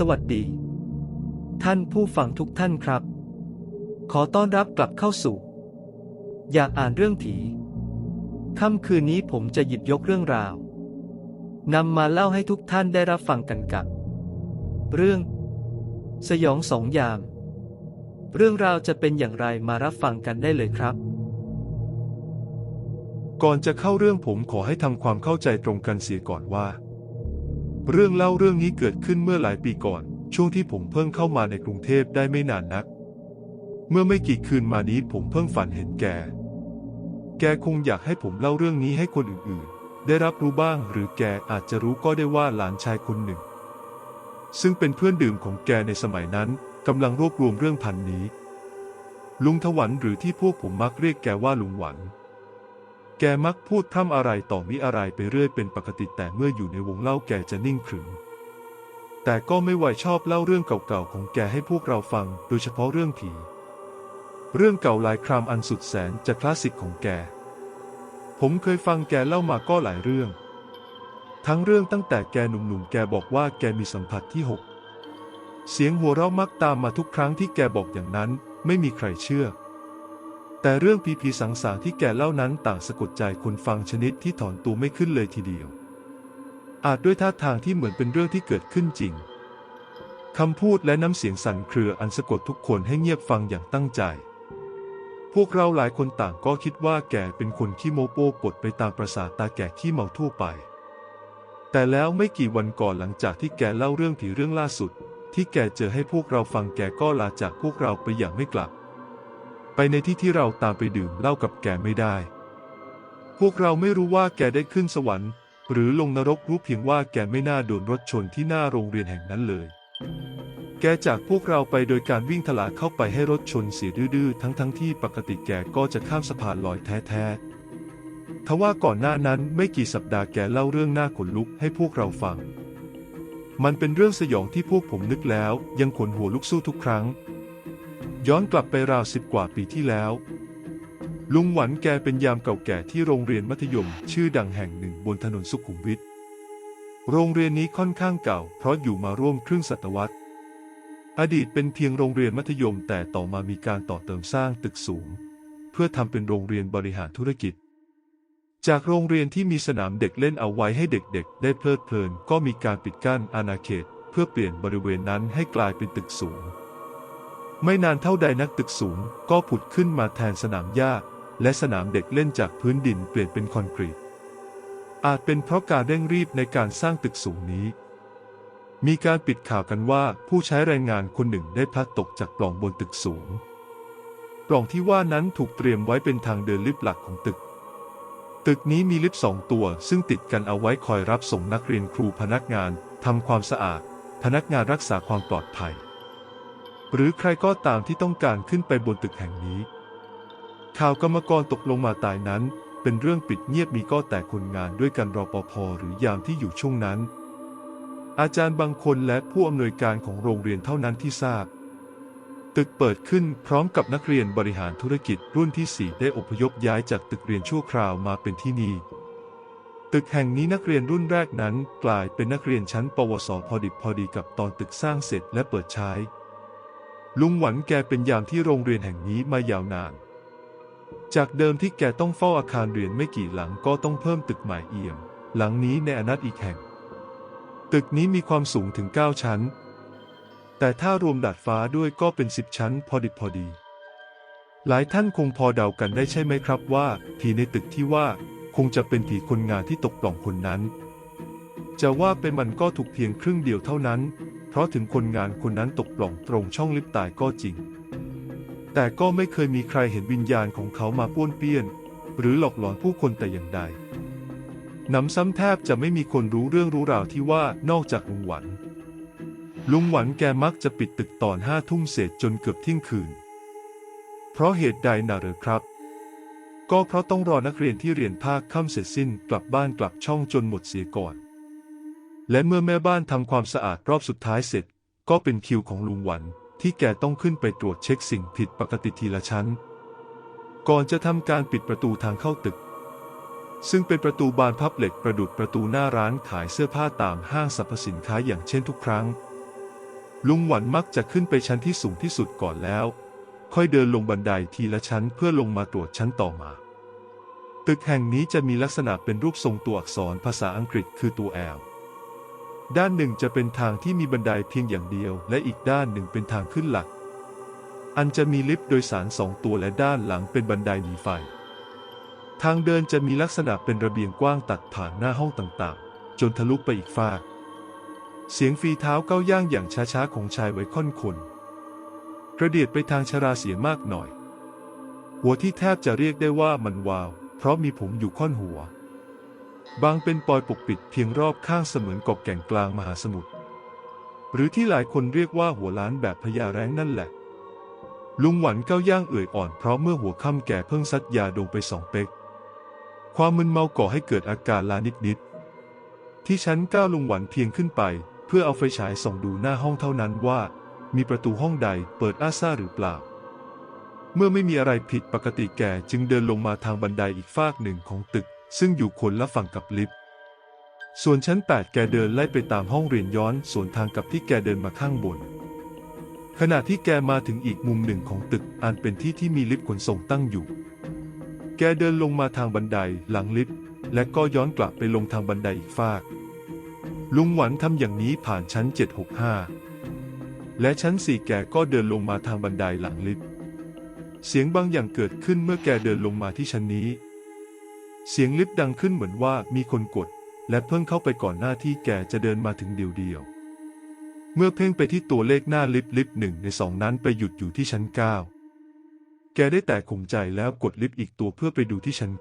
สวัสดี ท่านผู้ฟังทุกท่านครับ ขอต้อนรับกลับเข้าสู่ อยากอ่านเรื่องผีค่ำคืนนี้ผมจะหยิบยกเรื่องราวนำมาเล่าให้ทุกท่านได้รับฟังกันกับ เรื่อง สยองสองยาม เรื่องราวจะเป็นอย่างไรมารับฟังกันได้เลยครับ ก่อนจะเข้าเรื่องผมขอให้ทำความเข้าใจตรงกันเสียก่อนว่า เรื่องเล่าเรื่องนี้เกิดขึ้นเมื่อหลายปีก่อน ช่วงที่ผมเพิ่งเข้ามาในกรุงเทพได้ไม่นานนัก เมื่อไม่กี่คืนมานี้ผมเพิ่งฝันเห็นแก แกคงอยากให้ผมเล่าเรื่องนี้ให้คนอื่นๆ ได้รับรู้บ้างหรือแกอาจจะรู้ก็ได้ว่าหลานชายคนหนึ่ง ซึ่งเป็นเพื่อนดื่มของแกในสมัยนั้นกำลังรวบรวมเรื่องพันนี้ ลุงถวันหรือที่พวกผมมักเรียกแกว่าลุงหวัน แกมักพูดพร่ำอะไรต่อมิอะไรไปเรื่อยเป็นปกติแต่เมื่ออยู่ในวงเล่าแกจะนิ่งขรึม แต่ก็ไม่ไหวชอบเล่าเรื่องเก่าๆของแกให้พวกเราฟัง โดยเฉพาะเรื่องผี เรื่องเก่าหลายครามอันสุดแสนจะคลาสสิกของแก ผมเคยฟังแกเล่ามาก็หลายเรื่อง ทั้งเรื่องตั้งแต่แกหนุ่มๆแกบอกว่าแกมีสัมผัสที่หกเสียงหัวเราะมักตามมาทุกครั้งที่แกบอกอย่างนั้น ไม่มีใครเชื่อ แต่เรื่องผีผีสังสารที่แกเล่านั้นต่างสะกดใจคนฟังชนิดที่ถอนตัวไม่ขึ้นเลยทีเดียว อาจด้วยท่าทางที่เหมือนเป็นเรื่องที่เกิดขึ้นจริงคำพูดและน้ำเสียงสั่นเครืออันสะกดทุกคนให้เงียบฟังอย่างตั้งใจ พวกเราหลายคนต่างก็คิดว่าแกเป็นคนขี้โมโป้ปดไปตามประสาตาแก่ขี้เมาทั่วไป แต่แล้วไม่กี่วันก่อนหลังจากที่แกเล่าเรื่องผีเรื่องล่าสุด ที่แกเจอให้พวกเราฟังแกก็ลาจากพวกเราไปอย่างไม่กลับ ไปในที่ที่เราตามไปดื่มเหล้ากับแกไม่ได้ พวกเราไม่รู้ว่าแกได้ขึ้นสวรรค์ หรือลงนรกรู้เพียงว่าแกไม่น่าโดนรถชนที่หน้าโรงเรียนแห่งนั้นเลย แกจากพวกเราไปโดยการวิ่งถลาเข้าไปให้รถชนเสียดื้อๆ ทั้งๆทที่ปกติแกก็จะข้ามสะพานลอยแท้ๆทว่าก่อนหน้านั้นไม่กี่สัปดาห์แกเล่าเรื่องหน้าขนลุกให้พวกเราฟังมันเป็นเรื่องสยองที่พวกผมนึกแล้ว ยังขนหัวลุกสู้ทุกครั้ง ย้อนกลับไปราวสิบกว่าปีที่แล้ว ลุงหวันแกเป็นยามเก่าแก่ที่โรงเรียนมัธยม ชื่อดังแห่งหนึ่งบนถนนสุขุมวิทโรงเรียนนี้ค่อนข้างเก่า เพราะอยู่มาร่วมครึ่งศตวรรษ อดีตเป็นเพียงโรงเรียนมัธยมแต่ต่อมามีการต่อเติมสร้างตึกสูง เพื่อทำเป็นโรงเรียนบริหารธุรกิจ จากโรงเรียนที่มีสนามเด็กเล่นเอาไว้ให้เด็กๆ ได้เพลิดเพลิน ก็มีการปิดกั้นอาณาเขต เพื่อเปลี่ยนบริเวณนั้นให้กลายเป็นตึกสูง ไม่นานเท่าใดนักตึกสูงก็ผุดขึ้นมาแทนสนามหญ้า และสนามเด็กเล่นจากพื้นดินเปลี่ยนเป็นคอนกรีต อาจเป็นเพราะการเร่งรีบในการสร้างตึกสูงนี้ มีการปิดข่าวกันว่าผู้ใช้แรงงานคนหนึ่งได้พลัดตกจากปล่องบนตึกสูง ปล่องที่ว่านั้นถูกเตรียมไว้เป็นทางเดินลิฟต์หลักของตึก ตึกนี้มีลิฟต์สองตัว ซึ่งติดกันเอาไว้คอยรับส่งนักเรียนครูพนักงานทำความสะอาด พนักงานรักษาความปลอดภัย หรือใครก็ตามที่ต้องการขึ้นไปบนตึกแห่งนี้ ข่าวกรรมกรตกลงมาตายนั้น เป็นเรื่องปิดเงียบมีก็แต่คนงานด้วยกันรอปภหรือยามที่อยู่ช่วงนั้น อาจารย์บางคนและผู้อำนวยการของโรงเรียนเท่านั้นที่ทราบ ตึกเปิดขึ้นพร้อมกับนักเรียนบริหารธุรกิจรุ่นที่ 4 ได้อพยพย้ายจากตึกเรียนชั่วคราวมาเป็นที่นี่ตึกแห่งนี้นักเรียนรุ่นแรกนั้นกลายเป็นนักเรียนชั้น ปวส พอดิบพอดีกับตอนตึกสร้างเสร็จและเปิดใช้ ลุงหวันแกเป็นยามที่โรงเรียนแห่งนี้มายาวนาน จากเดิมที่แกต้องเฝ้าอาคารเรียนไม่กี่หลังก็ต้องเพิ่มตึกใหม่เอี่ยม หลังนี้ในอนัตอีกแห่ง ตึกนี้มีความสูงถึง 9 ชั้น แต่ถ้ารวมดาดฟ้าด้วยก็เป็น 10 ชั้นพอดิบพอดี หลายท่านคงพอเดากันได้ใช่ไหมครับว่าผีในตึกที่ว่าคงจะเป็นผีคนงานที่ตกปล่องคนนั้น จะว่าเป็นมันก็ถูกเพียงครึ่งเดียวเท่านั้น ราะถึงคนงานคนนั้นตกปล่องตรงช่องลิฟต์ตายก็จริง แต่ก็ไม่เคยมีใครเห็นวิญญาณของเขามาป้วนเปี้ยน หรือหลอกหลอนผู้คนแต่อย่างใดหนำซ้ำแทบจะไม่มีคนรู้เรื่องรู้ราวที่ว่านอกจากลุงหวัน ลุงหวันแกมักจะปิดตึกตอนห้าทุ่มเศษจนเกือบเที่ยงคืน เพราะเหตุใดน่ะหรือครับ ก็เพราะต้องรอนักเรียนที่เรียนภาคค่ำเสร็จสิ้นกลับบ้านกลับช่องจนหมดเสียก่อน และเมื่อแม่บ้านทำความสะอาดรอบสุดท้ายเสร็จ ก็เป็นคิวของลุงหวันที่แกต้องขึ้นไปตรวจเช็คสิ่งผิดปกติทีละชั้น ก่อนจะทำการปิดประตูทางเข้าตึก ซึ่งเป็นประตูบานพับเหล็กประดุดประตูหน้าร้านขายเสื้อผ้าตามห้างสรรพสินค้าอย่างเช่นทุกครั้ง ลุงหวันมักจะขึ้นไปชั้นที่สูงที่สุดก่อนแล้ว ค่อยเดินลงบันไดทีละชั้นเพื่อลงมาตรวจชั้นต่อมาตึกแห่งนี้จะมีลักษณะเป็นรูปทรงตัวอักษรภาษาอังกฤษคือตัว L ด้านหนึ่งจะเป็นทางที่มีบันไดเพียงอย่างเดียว และอีกด้านหนึ่งเป็นทางขึ้นหลัก อันจะมีลิฟต์โดยสารสองตัวและด้านหลังเป็นบันไดหนีไฟ ทางเดินจะมีลักษณะเป็นระเบียงกว้างตัดผ่านหน้าห้องต่างๆ จนทะลุไปอีกฟาก เสียงฝีเท้าก้าวย่างอย่างช้าๆของชายไว้ค่อนคนกระเดียดไปทางชราเสียมากหน่อย หัวที่แทบจะเรียกได้ว่ามันวาว เพราะมีผมอยู่ค่อนหัว บางเป็นปอยปกปิดเพียงรอบข้างเสมือนกบแก่งกลางมหาสมุทร หรือที่หลายคนเรียกว่าหัวล้านแบบพญาแร้งนั่นแหละ ลุงหวันก้าวย่างเอื่อยอ่อนเพราะเมื่อหัวค่ำแก่เพิ่งซัดยาดงไปสองเป๊ก ความมึนเมาก่อให้เกิดอาการลานิดๆที่ชั้นก้าวลุงหวันเพียงขึ้นไป เพื่อเอาไฟฉายส่องดูหน้าห้องเท่านั้นว่า มีประตูห้องใดเปิดอ้าซ่าหรือเปล่าเมื่อไม่มีอะไรผิดปกติแกจึงเดินลงมาทางบันไดอีกฟากหนึ่งของตึก ซึ่งอยู่คนละฝั่งกับลิฟต์ส่วนชั้น 8 แกเดินไล่ไปตามห้องเรียนย้อนสวนทางกับที่แกเดินมาข้างบน ขณะที่แกมาถึงอีกมุมหนึ่งของตึกอันเป็นที่ที่มีลิฟต์ขนส่งตั้งอยู่ แกเดินลงมาทางบันไดหลังลิฟต์และก็ย้อนกลับไปลงทางบันไดอีกฟาก ลุงหวันทำอย่างนี้ผ่านชั้น 765 และชั้น 4 แกก็เดินลงมาทางบันไดหลังลิฟต์เสียงบางอย่างเกิดขึ้นเมื่อแกเดินลงมาที่ชั้นนี้ เสียงลิฟต์ดังขึ้นเหมือนว่ามีคนกด และเพิ่งเข้าไปก่อนหน้าที่แกจะเดินมาถึงเดียวเดียวๆเมื่อเพ่งไปที่ตัวเลขหน้าลิฟต์ลิฟต์หนึ่งในสองนั้นไปหยุดอยู่ที่ชั้น9แกได้แต่ข่มใจแล้วกดลิฟต์อีกตัวเพื่อไปดูที่ชั้น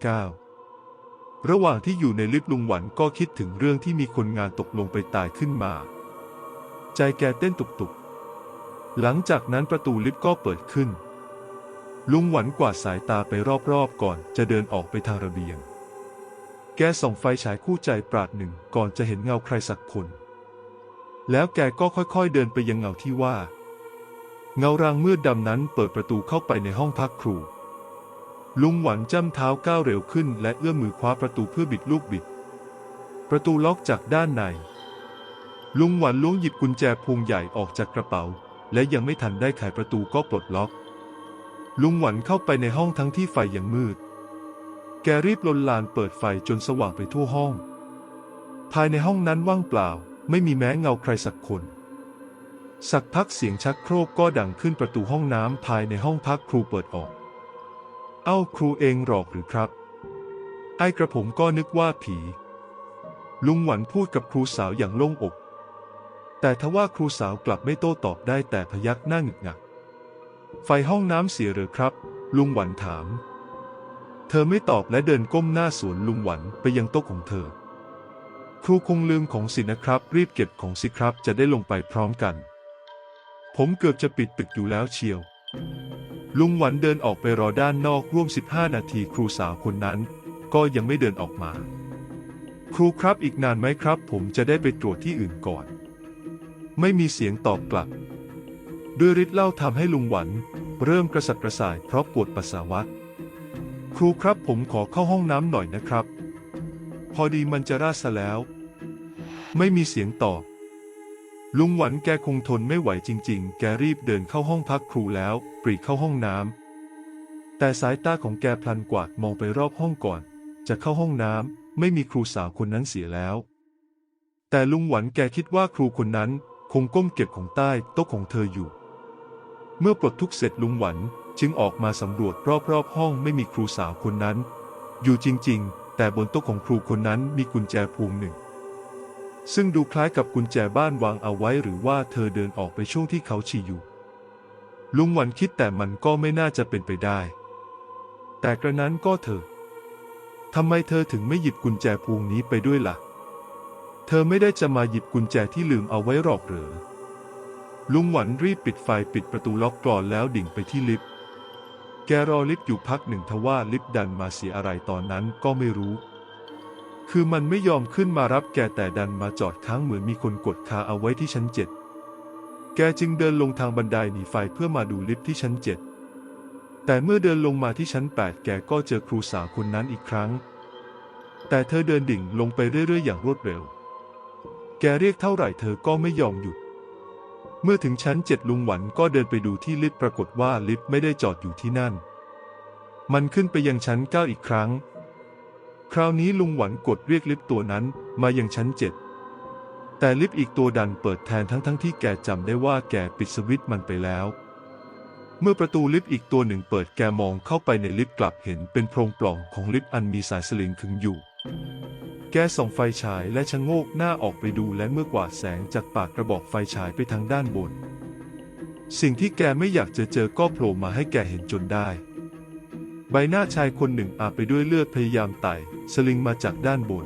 9ระหว่างที่อยู่ในลิฟต์ลุงหวันก็คิดถึงเรื่องที่มีคนงานตกลงไปตายขึ้นมา ใจแกเต้นตุกๆ หลังจากนั้นประตูลิฟต์ก็เปิดขึ้น ลุงหวันกวาดสายตาไปรอบๆก่อนจะเดินออกไปทางระเบียง แกส่องไฟฉายคู่ใจปราดหนึ่งก่อนจะเห็นเงาใครสักคน แล้วแกก็ค่อยๆเดินไปยังเงาที่ว่า เงารางมืดดำนั้นเปิดประตูเข้าไปในห้องพักครู ลุงหวันจ้ำเท้าก้าวเร็วขึ้น และเอื้อมมือคว้าประตูเพื่อบิดลูกบิด ประตูล็อกจากด้านใน ลุงหวันล้วงหยิบกุญแจพวงใหญ่ออกจากกระเป๋า และยังไม่ทันได้ไขประตูก็ปลดล็อก ลุงหวันเข้าไปในห้องทั้งที่ไฟยังมืด แกรีบลนลานเปิดไฟจนสว่างไปทั่วห้อง ภายในห้องนั้นว่างเปล่า ไม่มีแม้เงาใครสักคน สักพักเสียงชักโครกก็ดังขึ้นประตูห้องน้ำภายในห้องพักครูเปิดออก เอ้าครูเองหรอกหรือครับ ไอ้กระผมก็นึกว่าผี ลุงหวันพูดกับครูสาวอย่างโล่งอก แต่ทว่าครูสาวกลับไม่โต้ตอบได้แต่พยักหน้าหงึกงัก ไฟห้องน้ำเสียหรือครับ ลุงหวันถาม เธอไม่ตอบและเดินก้มหน้าสวนลุงหวันไปยังโต๊ะของเธอ ครูคงลืมของสินะครับ รีบเก็บของสิครับจะได้ลงไปพร้อมกัน ผมเกือบจะปิดตึกอยู่แล้วเชียว ลุงหวันเดินออกไปรอด้านนอกร่วม 15 นาทีครูสาวคนนั้น ก็ยังไม่เดินออกมา ครูครับอีกนานไหมครับ ผมจะได้ไปตรวจที่อื่นก่อน ไม่มีเสียงตอบกลับ ด้วยฤทธิ์เล้าทำให้ลุงหวัน เริ่มกระสับกระส่ายเพราะปวดปัสสาวะ ครูครับผมขอเข้าห้องน้ำหน่อยนะครับ พอดีมันจะราดซะแล้ว ไม่มีเสียงตอบลุงหวันแกคงทนไม่ไหวจริง ๆ แกรีบเดินเข้าห้องพักครูแล้วปรีเข้าห้องน้ำแต่สายตาของแกพลันกวาดมองไปรอบห้องก่อน จะเข้าห้องน้ำไม่มีครูสาวคนนั้นเสียแล้ว แต่ลุงหวันแกคิดว่าครูคนนั้นคงก้มเก็บของใต้โต๊ะของเธออยู่ เมื่อปลดทุกเสร็จลุงหวัน จึงออกมาสำรวจรอบๆห้องไม่มีครูสาวคนนั้น อยู่จริงๆ แต่บนโต๊ะของครูคนนั้นมีกุญแจพวงหนึ่ง ซึ่งดูคล้ายกับกุญแจบ้านวางเอาไว้หรือว่าเธอเดินออกไปช่วงที่เขาฉี่อยู่ ลุงหวันคิดแต่มันก็ไม่น่าจะเป็นไปได้ แต่กระนั้นก็เธอทำไมเธอถึงไม่หยิบกุญแจพวงนี้ไปด้วยล่ะ เธอไม่ได้จะมาหยิบกุญแจที่ลืมเอาไว้หรอกเหรอลุงหวันรีบปิดไฟปิดประตูล็อกกรอนแล้วดิ่งไปที่ลิฟต์ แกรอลิฟต์อยู่พักหนึ่งทว่าลิฟต์ดันมาเสียอะไรตอนนั้นก็ไม่รู้ คือมันไม่ยอมขึ้นมารับแกแต่ดันมาจอดค้างเหมือนมีคนกดคาเอาไว้ที่ชั้นเจ็ดแกจึงเดินลงทางบันไดหนีไฟเพื่อมาดูลิฟต์ที่ชั้นเจ็ดแต่เมื่อเดินลงมาที่ชั้น 8 แกก็เจอครูสาวคนนั้นอีกครั้ง แต่เธอเดินดิ่งลงไปเรื่อยๆ อย่างรวดเร็ว แกเรียกเท่าไหร่เธอก็ไม่ยอมหยุด เมื่อถึงชั้นเจ็ดลุงหวันก็เดินไปดูที่ลิฟต์ปรากฏว่าลิฟต์ไม่ได้จอดอยู่ที่นั่น มันขึ้นไปยังชั้นเก้าอีกครั้ง คราวนี้ลุงหวันกดเรียกลิฟต์ตัวนั้นมายังชั้นเจ็ดแต่ลิฟต์อีกตัวดันเปิดแทนทั้งทั้งที่แกจำได้ว่าแกปิดสวิตช์มันไปแล้ว เมื่อประตูลิฟต์อีกตัวหนึ่งเปิดแกมองเข้าไปในลิฟต์กลับเห็นเป็นโพรงปล่องของลิฟต์อันมีสายสลิงขึงอยู่ แกส่องไฟฉายและชะโงกหน้าออกไปดูและเมื่อกวาดแสงจากปากกระบอกไฟฉายไปทางด้านบน สิ่งที่แกไม่อยากจะเจอก็โผล่มาให้แกเห็นจนได้ ใบหน้าชายคนหนึ่งอาบไปด้วยเลือดพยายามไต่สลิงมาจากด้านบน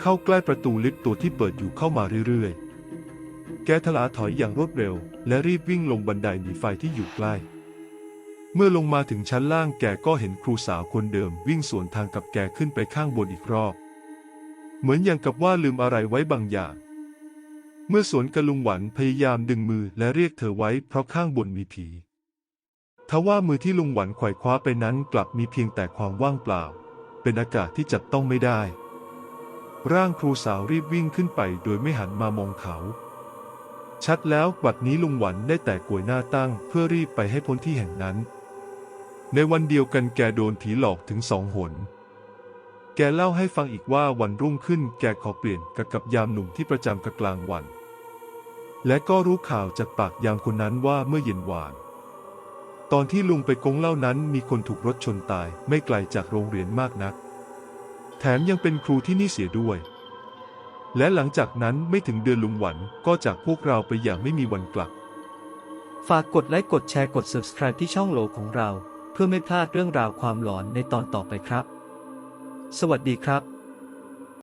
เข้าใกล้ประตูลิฟต์ตัวที่เปิดอยู่เข้ามาเรื่อยๆ แกทลาถอยอย่างรวดเร็ว และรีบวิ่งลงบันไดหนีไฟที่อยู่ใกล้เมื่อลงมาถึงชั้นล่างแกก็เห็นครูสาวคนเดิมวิ่งสวนทางกับแกขึ้นไปข้างบนอีกรอบ เหมือนอย่างกับว่าลืมอะไรไว้บางอย่าง เมื่อสวนกะลุงหวันพยายามดึงมือและเรียกเธอไว้เพราะข้างบนมีผีทว่ามือที่ลุงหวันไขว่คว้าไปนั้นกลับมีเพียงแต่ความว่างเปล่า เป็นอากาศที่จับต้องไม่ได้ ร่างครูสาวรีบวิ่งขึ้นไปโดยไม่หันมามองเขา ชัดแล้วบัดนี้ลุงหวันได้แต่กวยหน้าตั้งเพื่อรีบไปให้พ้นที่แห่งนั้น ในวันเดียวกันแกโดนผีหลอกถึงสองหน แกเล่าให้ฟังอีกว่าวันรุ่งขึ้นแกขอเปลี่ยนกับกับยามหนุ่มที่ประจำกะกลางวัน และก็รู้ข่าวจากปากยามคนนั้นว่าเมื่อเย็นวาน ตอนที่ลุงไปกงเล่านั้นมีคนถูกรถชนตายไม่ไกลจากโรงเรียนมากนัก แถมยังเป็นครูที่นี่เสียด้วย และหลังจากนั้นไม่ถึงเดือนลุงหวันก็จากพวกเราไปอย่างไม่มีวันกลับ ฝากกดไลค์กดแชร์กด subscribe ที่ช่องโหลของเรา เพื่อไม่พลาดเรื่องราวความหลอนในตอนต่อไปครับ สวัสดีครับ